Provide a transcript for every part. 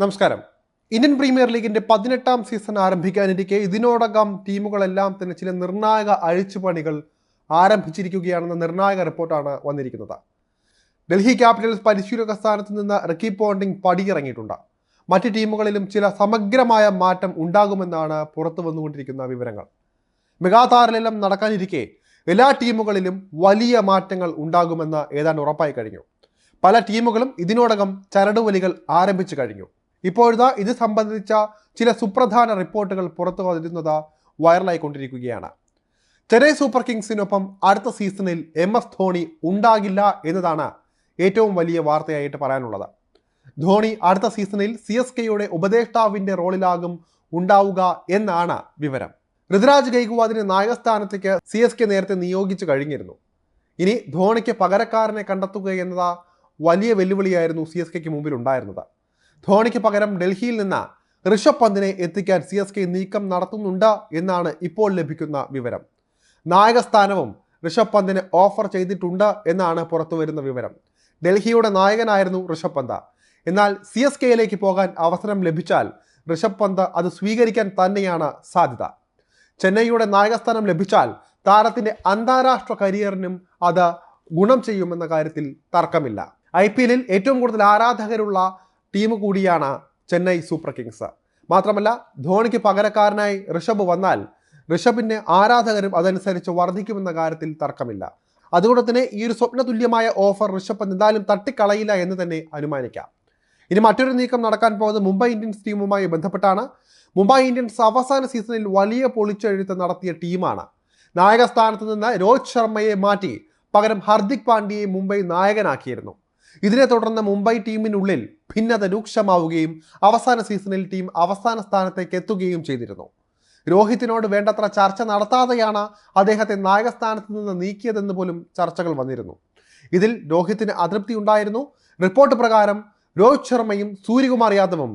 നമസ്കാരം. Indian premier ലീഗിന്റെ പതിനെട്ടാം സീസൺ ആരംഭിക്കാനിരിക്കെ ഇതിനോടകം ടീമുകളെല്ലാം തന്നെ ചില നിർണായക അഴിച്ചുപണികൾ ആരംഭിച്ചിരിക്കുകയാണെന്ന നിർണായക റിപ്പോർട്ടാണ് വന്നിരിക്കുന്നത്. ഡൽഹി ക്യാപിറ്റൽസ് പരിശീലക സ്ഥാനത്ത് നിന്ന് റിക്കി പോണ്ടിങ് പടിയിറങ്ങിയിട്ടുണ്ട്. മറ്റ് ടീമുകളിലും ചില സമഗ്രമായ മാറ്റം ഉണ്ടാകുമെന്നാണ് പുറത്തു വന്നുകൊണ്ടിരിക്കുന്ന വിവരങ്ങൾ. മെഗാതാറിലെല്ലാം നടക്കാനിരിക്കെ എല്ലാ ടീമുകളിലും വലിയ മാറ്റങ്ങൾ ഉണ്ടാകുമെന്ന് ഏതാണ്ട് ഉറപ്പായി കഴിഞ്ഞു. പല ടീമുകളും ഇതിനോടകം ചരടുവലികൾ ആരംഭിച്ചു കഴിഞ്ഞു. ഇപ്പോഴത്തെ ഇത് സംബന്ധിച്ച ചില സുപ്രധാന റിപ്പോർട്ടുകൾ പുറത്തു വന്നിരുന്നത് വൈറലായിക്കൊണ്ടിരിക്കുകയാണ്. ചെന്നൈ സൂപ്പർ കിങ്സിനൊപ്പം അടുത്ത സീസണിൽ എം എസ് ധോണി ഉണ്ടാകില്ല എന്നതാണ് ഏറ്റവും വലിയ വാർത്തയായിട്ട് പറയാനുള്ളത്. ധോണി അടുത്ത സീസണിൽ സി എസ് കെയുടെ ഉപദേഷ്ടാവിന്റെ റോളിലാകും ഉണ്ടാവുക എന്നാണ് വിവരം. ഋതുരാജ് ഗൈക്വാദിനെ നായകസ്ഥാനത്തേക്ക് സി എസ് കെ നേരത്തെ നിയോഗിച്ചു കഴിഞ്ഞിരുന്നു. ഇനി ധോണിക്ക് പകരക്കാരനെ കണ്ടെത്തുക എന്നത് വലിയ വെല്ലുവിളിയായിരുന്നു സി എസ് കെക്ക് മുമ്പിൽ ഉണ്ടായിരുന്നത് ധോണിക്ക് പകരം ഡൽഹിയിൽ നിന്ന് ഋഷഭ് പന്തിനെ എത്തിക്കാൻ സി എസ് കെ നീക്കം നടത്തുന്നുണ്ട് എന്നാണ് ഇപ്പോൾ ലഭിക്കുന്ന വിവരം. നായകസ്ഥാനവും ഋഷഭ് പന്തിന് ഓഫർ ചെയ്തിട്ടുണ്ട് എന്നാണ് പുറത്തുവരുന്ന വിവരം. ഡൽഹിയുടെ നായകനായിരുന്നു ഋഷഭ് പന്ത്. എന്നാൽ സി എസ് കെയിലേക്ക് പോകാൻ അവസരം ലഭിച്ചാൽ ഋഷഭ് പന്ത് അത് സ്വീകരിക്കാൻ തന്നെയാണ് സാധ്യത. ചെന്നൈയുടെ നായകസ്ഥാനം ലഭിച്ചാൽ താരത്തിന്റെ അന്താരാഷ്ട്ര കരിയറിനും അത് ഗുണം ചെയ്യുമെന്ന കാര്യത്തിൽ തർക്കമില്ല. ഐ പി എല്ലിൽ ഏറ്റവും കൂടുതൽ ആരാധകരുള്ള ടീം കൂടിയാണ് ചെന്നൈ സൂപ്പർ കിങ്സ്. മാത്രമല്ല ധോണിക്ക് പകരക്കാരനായി ഋഷഭ് വന്നാൽ ഋഷഭിന്റെ ആരാധകരും അതനുസരിച്ച് വർദ്ധിക്കുമെന്ന കാര്യത്തിൽ തർക്കമില്ല. അതുകൊണ്ട് തന്നെ ഈ ഒരു സ്വപ്ന തുല്യമായ ഓഫർ ഋഷഭ് എന്തായാലും തട്ടിക്കളയില്ല എന്ന് തന്നെ അനുമാനിക്കാം. ഇനി മറ്റൊരു നീക്കം നടക്കാൻ പോകുന്നത് മുംബൈ ഇന്ത്യൻസ് ടീമുമായി ബന്ധപ്പെട്ടാണ്. മുംബൈ ഇന്ത്യൻസ് അവസാന സീസണിൽ വലിയ പൊളിച്ചെഴുത്ത് നടത്തിയ ടീമാണ്. നായക സ്ഥാനത്ത് നിന്ന് രോഹിത് ശർമ്മയെ മാറ്റി പകരം ഹർദിക് പാണ്ഡ്യയെ മുംബൈ നായകനാക്കിയിരുന്നു. ഇതിനെ തുടർന്ന് മുംബൈ ടീമിനുള്ളിൽ ഭിന്നത രൂക്ഷമാവുകയും അവസാന സീസണിൽ ടീം അവസാന സ്ഥാനത്തേക്ക് എത്തുകയും ചെയ്തിരുന്നു. രോഹിത്തിനോട് വേണ്ടത്ര ചർച്ച നടത്താതെയാണ് അദ്ദേഹത്തെ നായകസ്ഥാനത്ത് നിന്ന് നീക്കിയതെന്ന് പോലും ചർച്ചകൾ വന്നിരുന്നു. ഇതിൽ രോഹിത്തിന് അതൃപ്തി ഉണ്ടായിരുന്നു. റിപ്പോർട്ട് പ്രകാരം രോഹിത് ശർമ്മയും സൂര്യകുമാർ യാദവും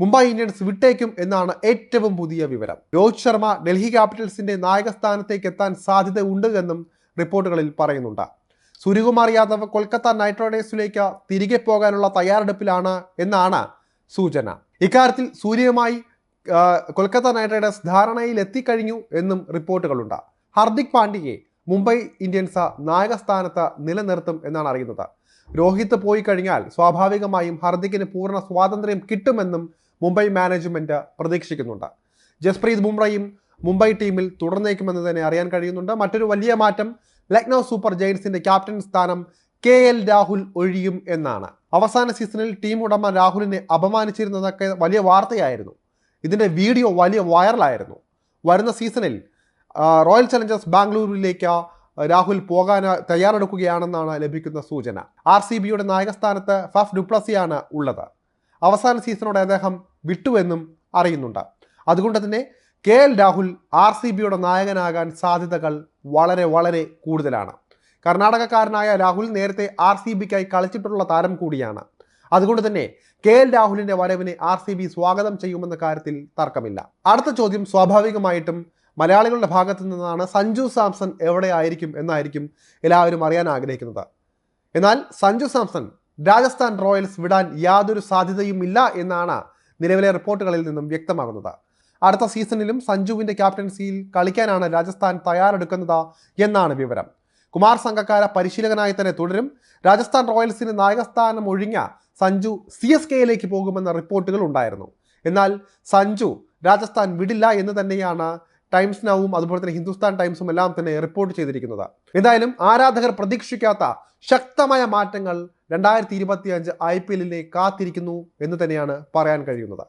മുംബൈ ഇന്ത്യൻസ് വിട്ടേക്കും എന്നാണ് ഏറ്റവും പുതിയ വിവരം. രോഹിത് ശർമ്മ ഡൽഹി ക്യാപിറ്റൽസിന്റെ നായകസ്ഥാനത്തേക്ക് എത്താൻ സാധ്യത ഉണ്ട് എന്നും റിപ്പോർട്ടുകളിൽ പറയുന്നുണ്ട്. സൂര്യകുമാർ യാദവ് കൊൽക്കത്ത നൈറ്റ് റൈഡേഴ്സിലേക്ക് തിരികെ പോകാനുള്ള തയ്യാറെടുപ്പിലാണ് എന്നാണ് സൂചന. ഇക്കാര്യത്തിൽ സൂര്യയുമായി കൊൽക്കത്ത നൈറ്റ് റൈഡേഴ്സ് ധാരണയിൽ എത്തിക്കഴിഞ്ഞു എന്നും റിപ്പോർട്ടുകളുണ്ട്. ഹർദിക് പാണ്ഡ്യയെ മുംബൈ ഇന്ത്യൻസ് നായകസ്ഥാനത്ത് നിലനിർത്തും എന്നാണ് അറിയുന്നത്. രോഹിത് പോയി കഴിഞ്ഞാൽ സ്വാഭാവികമായും ഹർദിക്കിന് പൂർണ സ്വാതന്ത്ര്യം കിട്ടുമെന്നും മുംബൈ മാനേജ്മെന്റ് പ്രതീക്ഷിക്കുന്നുണ്ട്. ജസ്പ്രീത് ബുംറയും മുംബൈ ടീമിൽ തുടർന്നേക്കുമെന്ന് തന്നെ അറിയാൻ കഴിയുന്നുണ്ട്. മറ്റൊരു വലിയ മാറ്റം ലക്നൗ സൂപ്പർ ജയൻസിന്റെ ക്യാപ്റ്റൻ സ്ഥാനം കെ എൽ രാഹുൽ ഒഴിയും എന്നാണ്. അവസാന സീസണിൽ ടീം ഉടമ രാഹുലിനെ അപമാനിച്ചിരുന്നതൊക്കെ വലിയ വാർത്തയായിരുന്നു. ഇതിന്റെ വീഡിയോ വലിയ വൈറലായിരുന്നു വരുന്ന സീസണിൽ റോയൽ ചലഞ്ചേഴ്സ് ബാംഗ്ലൂരിലേക്ക് രാഹുൽ പോകാൻ തയ്യാറെടുക്കുകയാണെന്നാണ് ലഭിക്കുന്ന സൂചന. ആർ സി ബിയുടെ നായകസ്ഥാനത്ത് ഫഫ് ഡുപ്ലസിയാണ് ഉള്ളത്. അവസാന സീസണോടെ അദ്ദേഹം വിട്ടുവെന്നും അറിയുന്നുണ്ട്. അതുകൊണ്ട് തന്നെ K L Rahul R C ബിയുടെ നായകനാകാൻ സാധ്യതകൾ വളരെ വളരെ കൂടുതലാണ്. കർണാടകക്കാരനായ രാഹുൽ നേരത്തെ ആർ സി ബിക്കായി കളിച്ചിട്ടുള്ള താരം കൂടിയാണ്. അതുകൊണ്ട് തന്നെ കെ എൽ രാഹുലിന്റെ വരവിനെ ആർ സി ബി സ്വാഗതം ചെയ്യുമെന്ന കാര്യത്തിൽ തർക്കമില്ല. അടുത്ത ചോദ്യം സ്വാഭാവികമായിട്ടും മലയാളികളുടെ ഭാഗത്തു നിന്നാണ് സഞ്ജു സാംസൺ എവിടെയായിരിക്കും എന്നായിരിക്കും എല്ലാവരും അറിയാൻ ആഗ്രഹിക്കുന്നത്. എന്നാൽ സഞ്ജു സാംസൺ രാജസ്ഥാൻ റോയൽസ് വിടാൻ യാതൊരു സാധ്യതയും ഇല്ല എന്നാണ് നിലവിലെ റിപ്പോർട്ടുകളിൽ നിന്നും വ്യക്തമാകുന്നത്. അടുത്ത സീസണിലും സഞ്ജുവിന്റെ ക്യാപ്റ്റൻസിയിൽ കളിക്കാനാണ് രാജസ്ഥാൻ തയ്യാറെടുക്കുന്നത് എന്നാണ് വിവരം. കുമാർ സംഘക്കാര പരിശീലകനായി തന്നെ തുടരും. രാജസ്ഥാൻ റോയൽസിന് നായകസ്ഥാനം ഒഴിഞ്ഞ സഞ്ജു സി എസ് കെയിലേക്ക് പോകുമെന്ന റിപ്പോർട്ടുകൾ ഉണ്ടായിരുന്നു. എന്നാൽ സഞ്ജു രാജസ്ഥാൻ വിടില്ല എന്ന് തന്നെയാണ് ടൈംസ് നൗവും അതുപോലെ തന്നെ ഹിന്ദുസ്ഥാൻ ടൈംസും എല്ലാം തന്നെ റിപ്പോർട്ട് ചെയ്തിരിക്കുന്നത്. എന്തായാലും ആരാധകർ പ്രതീക്ഷിക്കാത്ത ശക്തമായ മാറ്റങ്ങൾ രണ്ടായിരത്തി ഇരുപത്തി അഞ്ച് ഐ പി എല്ലിനെ കാത്തിരിക്കുന്നു എന്ന് തന്നെയാണ് പറയാൻ കഴിയുന്നത്.